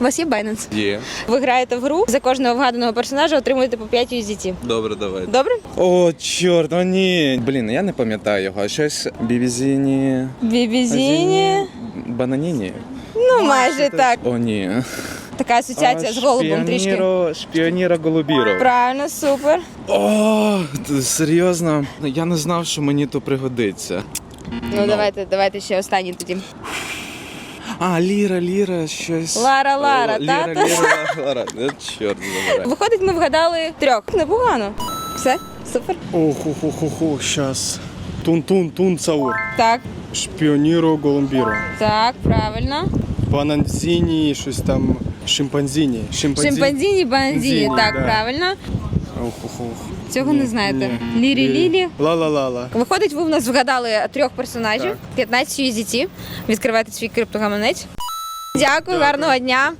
У вас є Binance? Є. Ви граєте в гру, за кожного вгаданого персонажа отримуєте по 5 USDT. Добре, давай. Добре? О, чорт, о ні. Блін, я не пам'ятаю його. А Щось бібізіні. Бібізіні. Бананіні. Ну, майже так. О, ні. Така асоціація з голубом трішки. Шпіоніро, шпіоніро голубіро. Правильно, супер. О, т- серйозно. Я не знав, що мені то пригодиться. Ну, давайте, давайте ще останній тоді. А, Ліра, Ліра, щось. Лара, Лара, Ліра, та-та. Ліра, Лара. Е, Чорт, забирай. Виходить, ми вгадали трьох. Непогано. Все, супер. Ох, ох, ох, ох, ох, щас. Тун-тун, тун, цаур. Так, Шпіоніро, голумбіро. так, правильно. Бананзіні, щось там, шимпанзіні. Шимпанзі... Шимпанзіні, банзіні. Зіні, Так, да. правильно. Цього не знаєте. Лірі Лілі. Ла-ла-ла-ла. Виходить, ви в нас вгадали трьох персонажів, Так. 15 USDT. Відкривайте свій криптогаманець. Дякую, гарного дня.